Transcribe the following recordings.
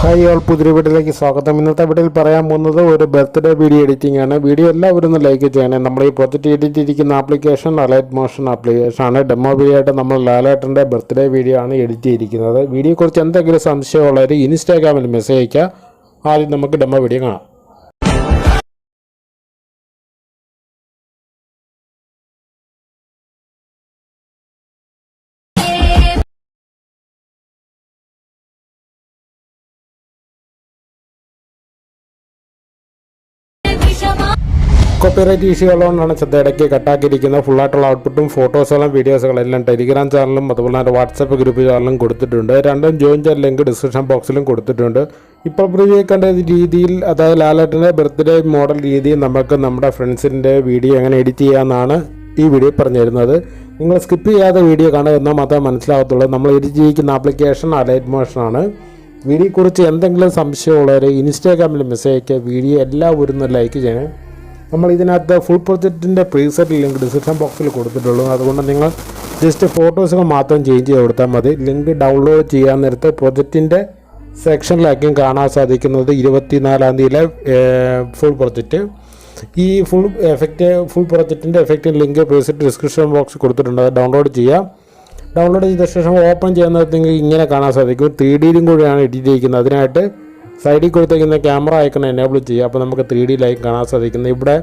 Hi all പുതിയ വീഡിയോയിലേക്ക് സ്വാഗതം. ഇന്നത്തെ വീഡിയോയിൽ പറയാൻ പോകുന്നത് ഒരു ബർത്ത്ഡേ വീഡിയോ എഡിറ്റിംഗ് ആണ്. വീഡിയോ എല്ലാവരും ഒന്ന് ലൈക്ക് ചെയ്യണേ. നമ്മൾ ഈ പ്രൊജക്റ്റ് എഡിറ്റ് ഇരിക്കുന്ന ആപ്ലിക്കേഷൻ അലൈറ്റ് മോഷൻ ആപ്ലിക്കേഷൻ ആണ് ഡെമോ വീഡിയോ ആയിട്ട് നമ്മൾ ലാലേട്ടന്റെ ബർത്ത്ഡേ വീഡിയോ ആണ് എഡിറ്റ് ചെയ്തിരിക്കുന്നത്. വീഡിയോയെക്കുറിച്ച് എന്തെങ്കിലും സംശയമുള്ളവർ ഇൻസ്റ്റാഗ്രാമിൽ മെസ്സേജ് അയക്കുക ആദ്യം നമുക്ക് ഡെമോ വീഡിയോ കാണാം. കോപ്പിറൈറ്റ് ഇഷ്യൂ ഉള്ളതുകൊണ്ടാണ് ശ്രദ്ധ ഇടയ്ക്ക് കട്ടാക്കിയിരിക്കുന്നത്. ഫുള്ളായിട്ടുള്ള ഔട്ട്പുട്ടും ഫോട്ടോസുകളും വീഡിയോസുകളും എല്ലാം ടെലിഗ്രാം ചാനലും അതുപോലെ തന്നെ വാട്സപ്പ് ഗ്രൂപ്പ് ചാനലും കൊടുത്തിട്ടുണ്ട്. രണ്ടും ജോയിൻ ചെയ്യാൻ ലിങ്ക് ഡിസ്ക്രിപ്ഷൻ ബോക്സിലും കൊടുത്തിട്ടുണ്ട്. ഇപ്പോൾ പ്രിവ്യൂ കണ്ട രീതിയിൽ അതായത് ലാലേട്ടന്റെ ബർത്ത്ഡേ മോഡൽ രീതിയിൽ നമുക്ക് നമ്മുടെ ഫ്രണ്ട്സിന്റെ വീഡിയോ എങ്ങനെ എഡിറ്റ് ചെയ്യാമെന്നാണ് ഈ വീഡിയോ പറഞ്ഞു തരുന്നത്. നിങ്ങൾ സ്കിപ്പ് ചെയ്യാതെ വീഡിയോ കാണുക എന്നാൽ മാത്രമേ മനസ്സിലാകത്തുള്ളൂ നമ്മൾ എഡിറ്റ് ചെയ്യിക്കുന്ന ആപ്ലിക്കേഷൻ അലൈറ്റ് മോഷനാണ് വീഡിയോയെക്കുറിച്ച് എന്തെങ്കിലും സംശയമുള്ളവർ ഇൻസ്റ്റാഗ്രാമിൽ മെസ്സേജ് അയക്കുക. വീഡിയോ എല്ലാവരും ഒന്ന് ലൈക്ക് ചെയ്യണേ. നമ്മൾ ഇതിനകത്ത് ഫുൾ പ്രൊജക്റ്റിന്റെ പ്രീസെറ്റ് ലിങ്ക് ഡിസ്ക്രിപ്ഷൻ ബോക്സിൽ കൊടുത്തിട്ടുള്ളൂ. അതുകൊണ്ട് നിങ്ങൾ ജസ്റ്റ് ഫോട്ടോസുകൾ മാത്രം ചേഞ്ച് ചെയ്ത് കൊടുത്താൽ മതി. ലിങ്ക് ഡൗൺലോഡ് ചെയ്യാൻ നേരത്ത് പ്രൊജക്റ്റിന്റെ സെക്ഷനിലായിരിക്കും കാണാൻ സാധിക്കുന്നത്. ഇരുപത്തിനാലാം തീയതിയിലെ ഫുൾ പ്രൊജക്റ്റ് ഈ ഫുൾ എഫക്റ്റ് ഫുൾ പ്രൊജക്റ്റിന്റെ effect link preset description box കൊടുത്തിട്ടുണ്ട്. അത് ഡൗൺലോഡ് ചെയ്യാം. ഡൗൺലോഡ് ചെയ്ത ശേഷം ഓപ്പൺ ചെയ്യുന്നത് നിങ്ങൾക്ക് ഇങ്ങനെ കാണാൻ സാധിക്കും. ത്രീ ഡിയിലും കൂടിയാണ് എഡിറ്റ് ചെയ്യുന്നത് അതിനായിട്ട് സൈഡിൽ കൊടുത്തേക്കുന്ന ക്യാമറ ഐക്കൺ എനേബിൾ ചെയ്യുക. അപ്പോൾ നമുക്ക് ത്രീ ഡി ലൈവ് കാണാൻ സാധിക്കുന്നത് ഇവിടെ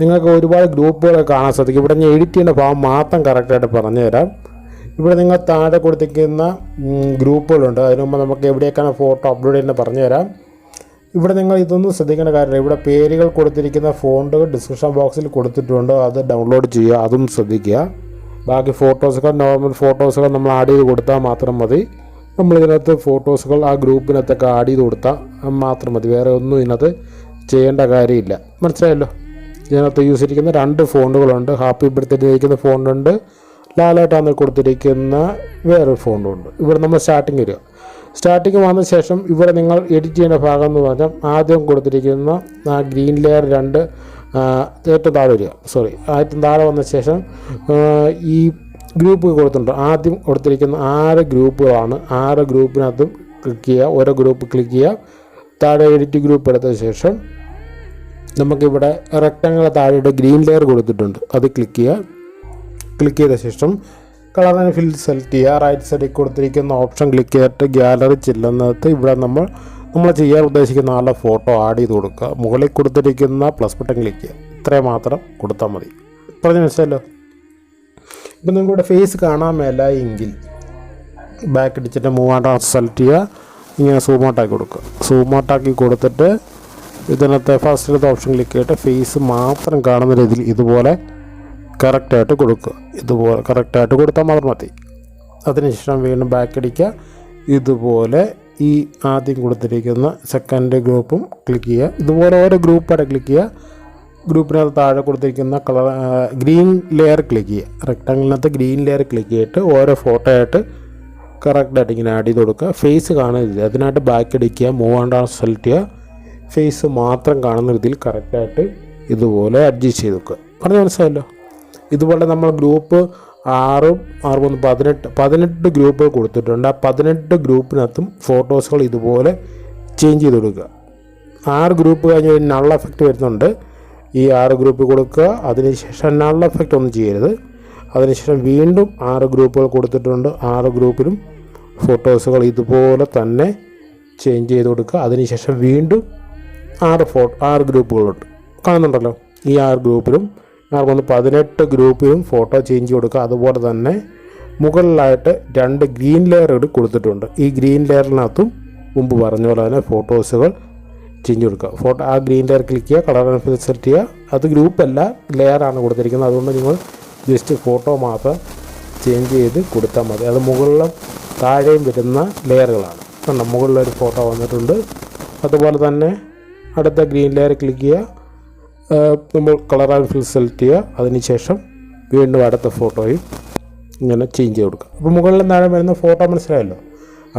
നിങ്ങൾക്ക് ഒരുപാട് ഗ്രൂപ്പുകൾ കാണാൻ സാധിക്കും. ഇവിടെ ഞാൻ എഡിറ്റ് ചെയ്യേണ്ട ഭാഗം മാത്രം കറക്റ്റായിട്ട് പറഞ്ഞുതരാം. ഇവിടെ നിങ്ങൾ താഴെ കൊടുത്തിരിക്കുന്ന ഗ്രൂപ്പുകളുണ്ട്. അതിന് മുമ്പ് നമുക്ക് എവിടെയൊക്കെയാണ് ഫോട്ടോ അപ്ലോഡ് ചെയ്യുന്നത് പറഞ്ഞുതരാം. ഇവിടെ നിങ്ങൾ ഇതൊന്നും ശ്രദ്ധിക്കേണ്ട കാര്യമില്ല. ഇവിടെ പേരുകൾ കൊടുത്തിരിക്കുന്ന ഫോണ്ടുകൾ ഡിസ്ക്രിപ്ഷൻ ബോക്സിൽ കൊടുത്തിട്ടുണ്ട്. അത് ഡൗൺലോഡ് ചെയ്യുക. അതും ശ്രദ്ധിക്കുക. ബാക്കി ഫോട്ടോസൊക്കെ നോർമൽ ഫോട്ടോസൊക്കെ നമ്മൾ ആഡ് ചെയ്ത് കൊടുത്താൽ മാത്രം മതി. നമ്മൾ ഇതിനകത്ത് ഫോട്ടോസുകൾ ആ ഗ്രൂപ്പിനകത്തൊക്കെ ആഡ് ചെയ്ത് കൊടുത്താൽ മാത്രം മതി. വേറെ ഒന്നും ഇതിനകത്ത് ചെയ്യേണ്ട കാര്യമില്ല. മനസ്സിലായല്ലോ? ഇതിനകത്ത് യൂസ് ചെയ്തിരിക്കുന്ന രണ്ട് ഫോണ്ടുകളുണ്ട് ഹാപ്പി ബർത്ത്ഡേ ഇരിക്കുന്ന ഫോണ്ടുണ്ട് ലാലായിട്ടാണ് കൊടുത്തിരിക്കുന്ന വേറൊരു ഫോണ്ടുണ്ട് ഇവിടെ നമ്മൾ സ്റ്റാർട്ടിങ് വരിക. സ്റ്റാർട്ടിങ് വന്ന ശേഷം ഇവിടെ നിങ്ങൾ എഡിറ്റ് ചെയ്യുന്ന ഭാഗം എന്ന് പറഞ്ഞാൽ ആദ്യം കൊടുത്തിരിക്കുന്ന ആ ഗ്രീൻ ലെയർ രണ്ട് ഏറ്റവും താഴെ വരിക. സോറി ഏറ്റവും താഴെ വന്ന ശേഷം ഈ ഗ്രൂപ്പ് കൊടുത്തിട്ടുണ്ട്. ആദ്യം കൊടുത്തിരിക്കുന്ന ആറ് ഗ്രൂപ്പുകളാണ്. ആറ് ഗ്രൂപ്പിനകത്തും ക്ലിക്ക് ചെയ്യുക. ഓരോ ഗ്രൂപ്പ് ക്ലിക്ക് ചെയ്യുക. താഴെ എഡിറ്റ് ഗ്രൂപ്പ് എടുത്ത ശേഷം നമുക്കിവിടെ റെക്റ്റാങ്കിൾ താഴെയുടെ ഗ്രീൻ ലെയർ കൊടുത്തിട്ടുണ്ട്. അത് ക്ലിക്ക് ചെയ്യുക. ക്ലിക്ക് ചെയ്ത ശേഷം കളർ ആൻഡ് ഫിൽ സെലക്ട് ചെയ്യുക. റൈറ്റ് സൈഡിൽ കൊടുത്തിരിക്കുന്ന ഓപ്ഷൻ ക്ലിക്ക് ചെയ്തിട്ട് ഗ്യാലറി ചെല്ലുന്നിടത്ത് ഇവിടെ നമ്മൾ നമ്മൾ ചെയ്യാൻ ഉദ്ദേശിക്കുന്ന ആളുടെ ഫോട്ടോ ആഡ് ചെയ്ത് കൊടുക്കുക. മുകളിൽ കൊടുത്തിരിക്കുന്ന പ്ലസ് ബട്ടൺ ക്ലിക്ക് ചെയ്യുക. ഇത്രയും മാത്രം കൊടുത്താൽ മതി. പറഞ്ഞു മനസ്സിലല്ലോ ഇപ്പം നിങ്ങളുടെ ഫേസ് കാണാൻ മേല എങ്കിൽ ബാക്ക് അടിച്ചിട്ട് മൂവ് ആണ്ട് സെലക്ട് ചെയ്യുക. ഇങ്ങനെ സൂം ഔട്ടാക്കി കൊടുക്കുക. സൂം ഔട്ടാക്കി കൊടുത്തിട്ട് ഇതിനകത്ത് ഫസ്റ്റിലത്തെ ഓപ്ഷൻ ക്ലിക്ക് ചെയ്തിട്ട് ഫേസ് മാത്രം കാണുന്ന രീതിയിൽ ഇതുപോലെ കറക്റ്റായിട്ട് കൊടുക്കുക. ഇതുപോലെ കറക്റ്റായിട്ട് കൊടുത്താൽ മാത്രം മതി. അതിനുശേഷം വീണ്ടും ബാക്ക് അടിക്കുക ഇതുപോലെ ഈ ആദ്യം കൊടുത്തിരിക്കുന്ന സെക്കൻഡ് ഗ്രൂപ്പും ക്ലിക്ക് ചെയ്യുക. ഇതുപോലെ ഓരോ ഗ്രൂപ്പായിട്ട് ക്ലിക്ക് ചെയ്യുക. ഗ്രൂപ്പിനകത്ത് താഴെ കൊടുത്തിരിക്കുന്ന കളർ ഗ്രീൻ ലെയർ ക്ലിക്ക് ചെയ്യുക. റെക്ടാങ്കിളിനകത്ത് ഗ്രീൻ ലെയർ ക്ലിക്ക് ചെയ്തിട്ട് ഓരോ ഫോട്ടോ ആയിട്ട് കറക്റ്റായിട്ട് ഇങ്ങനെ ആഡ് ചെയ്ത് കൊടുക്കുക. ഫേസ് കാണരുത്. അതിനായിട്ട് ബാക്ക് അടിക്കുക മൂവ് ആൻഡ് ആർ സെലക്ട് ചെയ്യുക. ഫേസ് മാത്രം കാണുന്ന രീതിയിൽ കറക്റ്റായിട്ട് ഇതുപോലെ അഡ്ജസ്റ്റ് ചെയ്ത് വെക്കുക. പറഞ്ഞ മനസ്സിലായല്ലോ? ഇതുപോലെ നമ്മൾ ഗ്രൂപ്പ് ആറും ആറ് മൂന്ന് പതിനെട്ട് പതിനെട്ട് ഗ്രൂപ്പ് കൊടുത്തിട്ടുണ്ട്. ആ പതിനെട്ട് ഗ്രൂപ്പിനകത്തും ഫോട്ടോസുകൾ ഇതുപോലെ ചേഞ്ച് ചെയ്ത് കൊടുക്കുക. ആറ് ഗ്രൂപ്പ് കഴിഞ്ഞ് നൾ എഫക്റ്റ് വരുന്നുണ്ട്. ഈ ആറ് ഗ്രൂപ്പ് കൊടുക്കുക. അതിനുശേഷം നൾ എഫക്റ്റ് ഒന്നും ചെയ്യരുത്. അതിനുശേഷം വീണ്ടും ആറ് ഗ്രൂപ്പുകൾ കൊടുത്തിട്ടുണ്ട്. ആറ് ഗ്രൂപ്പിലും ഫോട്ടോസുകൾ ഇതുപോലെ തന്നെ ചേഞ്ച് ചെയ്ത് കൊടുക്കുക. അതിനുശേഷം വീണ്ടും ആറ് ഫോ ആറ് ഗ്രൂപ്പുകളുണ്ട് കാണുന്നുണ്ടല്ലോ. ഈ ആറ് ഗ്രൂപ്പിലും മൂന്ന് പതിനെട്ട് ഗ്രൂപ്പിലും ഫോട്ടോ ചേഞ്ച് കൊടുക്കുക. അതുപോലെ തന്നെ മുകളിലായിട്ട് രണ്ട് ഗ്രീൻ ലെയർ കൂടി കൊടുത്തിട്ടുണ്ട്. ഈ ഗ്രീൻ ലെയറിനകത്തും മുമ്പ് പറഞ്ഞ പോലെ തന്നെ ഫോട്ടോസുകൾ ചേഞ്ച് കൊടുക്കുക ഫോട്ടോ ആ ഗ്രീൻ ലെയർ ക്ലിക്ക് ചെയ്യുക കളർ സെലക്ട് ചെയ്യുക. അത് ഗ്രൂപ്പ് ഗ്രൂപ്പല്ല ലെയറാണ് കൊടുത്തിരിക്കുന്നത്. അതുകൊണ്ട് നിങ്ങൾ ജസ്റ്റ് ഫോട്ടോ മാത്രം ചേഞ്ച് ചെയ്ത് കൊടുത്താൽ മതി. അത് മുകളിലും താഴെയും വരുന്ന ലെയറുകളാണ് കണ്ടോ മുകളിലൊരു ഫോട്ടോ വന്നിട്ടുണ്ട്. അതുപോലെ തന്നെ അടുത്ത ഗ്രീൻ ലെയർ ക്ലിക്ക് ചെയ്യുക. നമ്മൾ കളർ ആൻഡ് ഫിൽ സെലക്ട് ചെയ്യുക. അതിനുശേഷം വീണ്ടും അടുത്ത ഫോട്ടോയും ഇങ്ങനെ ചേഞ്ച് ചെയ്ത് കൊടുക്കുക. അപ്പോൾ മുകളിലും താഴെ വരുന്ന ഫോട്ടോ മനസ്സിലായല്ലോ?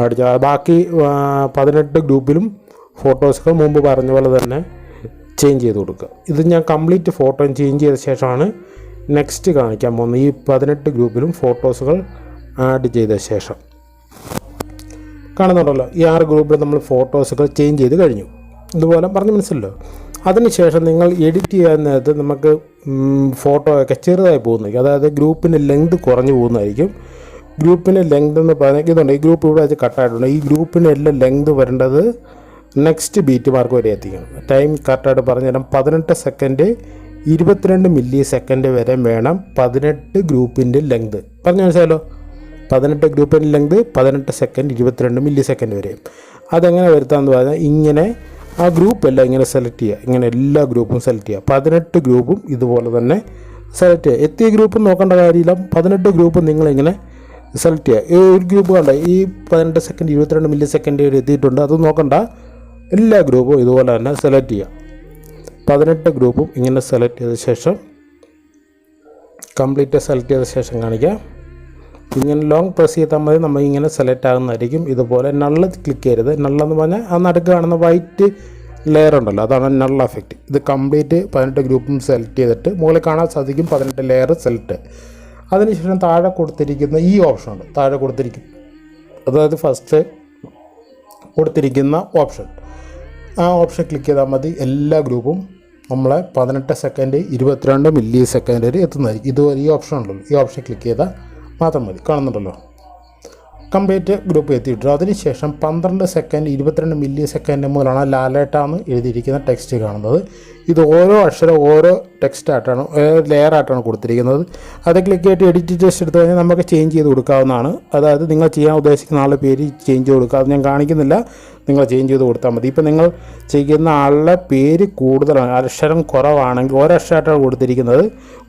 അടിച്ച ബാക്കി പതിനെട്ട് ഗ്രൂപ്പിലും ഫോട്ടോസുകൾ മുമ്പ് പറഞ്ഞ പോലെ തന്നെ ചേഞ്ച് ചെയ്ത് കൊടുക്കുക. ഇത് ഞാൻ കംപ്ലീറ്റ് ഫോട്ടോ ചേഞ്ച് ചെയ്ത ശേഷമാണ് നെക്സ്റ്റ് കാണിക്കാൻ പോകുന്നത്. ഈ പതിനെട്ട് ഗ്രൂപ്പിലും ഫോട്ടോസുകൾ ആഡ് ചെയ്ത ശേഷം. കാണുന്നുണ്ടല്ലോ ഈ ആറ് ഗ്രൂപ്പിൽ നമ്മൾ ഫോട്ടോസുകൾ ചേഞ്ച് ചെയ്ത് കഴിഞ്ഞു. ഇതുപോലെ പറഞ്ഞ് മനസ്സിലല്ലോ. അതിനുശേഷം നിങ്ങൾ എഡിറ്റ് ചെയ്യാൻ നേരത്ത് നമുക്ക് ഫോട്ടോയൊക്കെ ചെറുതായി പോകുന്നതായിരിക്കും അതായത് ഗ്രൂപ്പിന്റെ ലെങ്ത് കുറഞ്ഞു പോകുന്നതായിരിക്കും. ഗ്രൂപ്പിന്റെ ലെങ്ത് എന്ന് പറഞ്ഞാൽ ഇതുണ്ട് ഈ ഗ്രൂപ്പ് ഇവിടെ വെച്ച് കട്ടായിട്ടുണ്ട് ഈ ഗ്രൂപ്പിന്റെ എല്ലാം ലെങ്ത് വരേണ്ടത് നെക്സ്റ്റ് ബീറ്റ് മാർക്ക് വരെ എത്തിക്കണം. ടൈം കറക്റ്റായിട്ട് പറഞ്ഞുതരാം പതിനെട്ട് സെക്കൻഡ് ഇരുപത്തിരണ്ട് മില്ലി സെക്കൻഡ് വരെ വേണം പതിനെട്ട് ഗ്രൂപ്പിന്റെ ലെങ്ത് പറഞ്ഞു മനസ്സിലോ പതിനെട്ട് ഗ്രൂപ്പിന്റെ ലെങ്ത് പതിനെട്ട് സെക്കൻഡ് ഇരുപത്തിരണ്ട് മില്ലി സെക്കൻഡ് വരെ. അതെങ്ങനെ വരുത്താമെന്ന് പറഞ്ഞാൽ ഇങ്ങനെ ആ ഗ്രൂപ്പ് എല്ലാം ഇങ്ങനെ സെലക്ട് ചെയ്യുക ഇങ്ങനെ എല്ലാ ഗ്രൂപ്പും സെലക്ട് ചെയ്യുക പതിനെട്ട് ഗ്രൂപ്പും ഇതുപോലെ തന്നെ സെലക്ട് ചെയ്യുക എത്തിയ ഗ്രൂപ്പ് നോക്കേണ്ട കാര്യമില്ല. പതിനെട്ട് ഗ്രൂപ്പ് നിങ്ങളിങ്ങനെ സെലക്ട് ചെയ്യുക ഒരു ഗ്രൂപ്പ് കണ്ട ഈ പതിനെട്ട് സെക്കൻഡ് ഇരുപത്തിരണ്ട് മില്ലി സെക്കൻഡ് വരെ എത്തിയിട്ടുണ്ട്. അത് നോക്കണ്ട. എല്ലാ ഗ്രൂപ്പും ഇതുപോലെ തന്നെ സെലക്ട് ചെയ്യുക. പതിനെട്ട് ഗ്രൂപ്പും ഇങ്ങനെ സെലക്ട് ചെയ്ത ശേഷം കംപ്ലീറ്റ് സെലക്ട് ചെയ്ത ശേഷം കാണിക്കാം ഇങ്ങനെ ലോങ് പ്രസ് ചെയ്താൽ മതി നമ്മൾ ഇങ്ങനെ സെലക്ട് ആകുന്നതായിരിക്കും. ഇതുപോലെ നള്ള് ക്ലിക്ക് ചെയ്യരുത്. നള്ളെന്ന് പറഞ്ഞാൽ ആ നടുക്ക് കാണുന്ന വൈറ്റ് ലെയർ ഉണ്ടല്ലോ അതാണ് നള്ള എഫക്റ്റ് ഇത് കംപ്ലീറ്റ് പതിനെട്ട് ഗ്രൂപ്പും സെലക്ട് ചെയ്തിട്ട് മുകളിൽ കാണാൻ സാധിക്കും പതിനെട്ട് ലെയർ സെലക്ട് അതിനുശേഷം താഴെ കൊടുത്തിരിക്കുന്ന ഈ ഓപ്ഷനുണ്ട് താഴെ കൊടുത്തിരിക്കും. അതായത് ഫസ്റ്റ് കൊടുത്തിരിക്കുന്ന ഓപ്ഷൻ ആ ഓപ്ഷൻ ക്ലിക്ക് ചെയ്താൽ മതി. എല്ലാ ഗ്രൂപ്പും നമ്മളെ പതിനെട്ട് സെക്കൻഡ് ഇരുപത്തിരണ്ട് മില്ലി സെക്കൻഡ് വരെ എത്തുന്നതായിരിക്കും. ഇത് ഈ ഓപ്ഷൻ ഉണ്ടല്ലോ. ഈ ഓപ്ഷൻ ക്ലിക്ക് ചെയ്താൽ മാത്രം മതി. കാണുന്നുണ്ടല്ലോ? കംപ്ലീറ്റ് ഗ്രൂപ്പ് എത്തിയിട്ടുണ്ട് അതിനുശേഷം പന്ത്രണ്ട് സെക്കൻഡ് ഇരുപത്തിരണ്ട് മില്ലി സെക്കൻഡ് മുതലാണ് ലാലേട്ട എന്ന് എഴുതിയിരിക്കുന്ന ടെക്സ്റ്റ് കാണുന്നത്. ഇത് ഓരോ അക്ഷരം ഓരോ ടെക്സ്റ്റായിട്ടാണ് ലെയറായിട്ടാണ് കൊടുത്തിരിക്കുന്നത്. അത് ക്ലിക്ക് ചെയ്തിട്ട് എഡിറ്റ് ടെസ്റ്റ് എടുത്തു കഴിഞ്ഞാൽ നമുക്ക് ചേഞ്ച് ചെയ്ത് കൊടുക്കാവുന്നതാണ്. അതായത് നിങ്ങൾ ചെയ്യാൻ ഉദ്ദേശിക്കുന്ന ആളുടെ പേര് ചേഞ്ച് ചെയ്ത് കൊടുക്കുക അത് ഞാൻ കാണിക്കുന്നില്ല. നിങ്ങൾ ചേഞ്ച് ചെയ്ത് കൊടുത്താൽ മതി. ഇപ്പം നിങ്ങൾ ചെയ്യുന്ന ആളുടെ പേര് കൂടുതലാണ്. അക്ഷരം കുറവാണെങ്കിൽ ഓരോ ഒരക്ഷരമായിട്ടാണ് കൊടുത്തിരിക്കുന്നത്.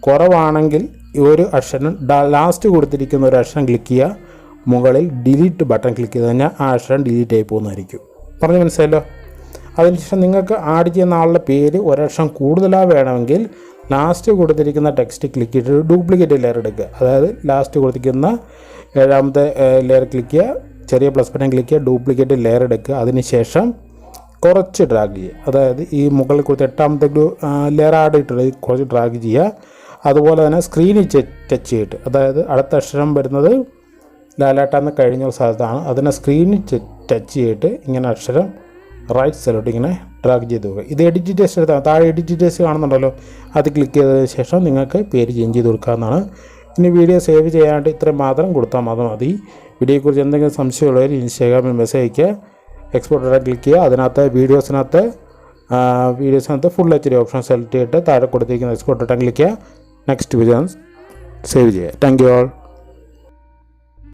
കുറവാണെങ്കിൽ ഒരു അക്ഷരം ലാസ്റ്റ് കൊടുത്തിരിക്കുന്ന ഒരു അക്ഷരം ക്ലിക്ക് ചെയ്യുക. മുകളിൽ ഡിലീറ്റ് ബട്ടൺ ക്ലിക്ക് ചെയ്ത് കഴിഞ്ഞാൽ ആ അക്ഷരം ഡിലീറ്റ് ആയി പോകുന്നതായിരിക്കും. പറഞ്ഞു മനസ്സിലല്ലോ അതിനുശേഷം നിങ്ങൾക്ക് ആഡ് ചെയ്യുന്ന ആളുടെ പേര് ഒരക്ഷരം കൂടുതലാണ് വേണമെങ്കിൽ ലാസ്റ്റ് കൊടുത്തിരിക്കുന്ന ടെക്സ്റ്റ് ക്ലിക്ക് ചെയ്തിട്ട് ഡ്യൂപ്ലിക്കേറ്റ് ലെയർ എടുക്കുക. അതായത് ലാസ്റ്റ് കൊടുത്തിരിക്കുന്ന ഏഴാമത്തെ ലെയർ ക്ലിക്ക് ചെയ്യുക ചെറിയ പ്ലസ് ബട്ടൺ ക്ലിക്ക് ചെയ്യുക ഡ്യൂപ്ലിക്കേറ്റ് ലെയർ എടുക്കുക. അതിനുശേഷം കുറച്ച് ഡ്രാഗ് ചെയ്യുക. അതായത് ഈ മുകളിൽ കൊടുത്ത എട്ടാമത്തെ ലെയർ ആഡ് ഇട്ടുള്ള കുറച്ച് ഡ്രാഗ് ചെയ്യുക. അതുപോലെ തന്നെ സ്ക്രീനിൽ ടച്ച് ചെയ്തിട്ട്. അതായത് അടുത്ത അക്ഷരം വരുന്നത് ലാലാട്ടാന്ന് കഴിഞ്ഞ ഒരു സ്ഥലത്താണ്. അതിനെ സ്ക്രീനിൽ ടച്ച് ചെയ്തിട്ട് ഇങ്ങനെ അക്ഷരം റൈറ്റ് സൈഡിലോട്ട് ഇങ്ങനെ ഡ്രാഗ് ചെയ്ത് പോകുക ഇത് എഡിറ്റ് ടെസ്റ്റ് എടുത്താൽ താഴെ എഡിറ്റ് ടെസ്റ്റ് കാണുന്നുണ്ടല്ലോ. അത് ക്ലിക്ക് ചെയ്തതിന് ശേഷം നിങ്ങൾക്ക് പേര് ചേഞ്ച് ചെയ്ത് കൊടുക്കാവുന്നതാണ് ഇനി വീഡിയോ സേവ് ചെയ്യാനായിട്ട് ഇത്രയും മാത്രം കൊടുത്താൽ മാത്രം മതി. വീഡിയോയെക്കുറിച്ച് എന്തെങ്കിലും സംശയമുള്ളവർ ഇൻസ്റ്റാഗ്രാമിൽ മെസ്സേജ് അയയ്ക്കുക. ഇടാൻ ക്ലിക്ക് ചെയ്യുക. അതിനകത്ത് വീഡിയോസിനകത്ത് വീഡിയോസിനകത്ത് full H D option select ചെയ്തിട്ട് താഴെ കൊടുത്തിരിക്കുന്ന എക്സ്പോർട്ട് ബട്ടൺ ക്ലിക്ക് ചെയ്യുക. നെക്സ്റ്റ് വീഡിയോ സേവ് ചെയ്യുക. Thank you all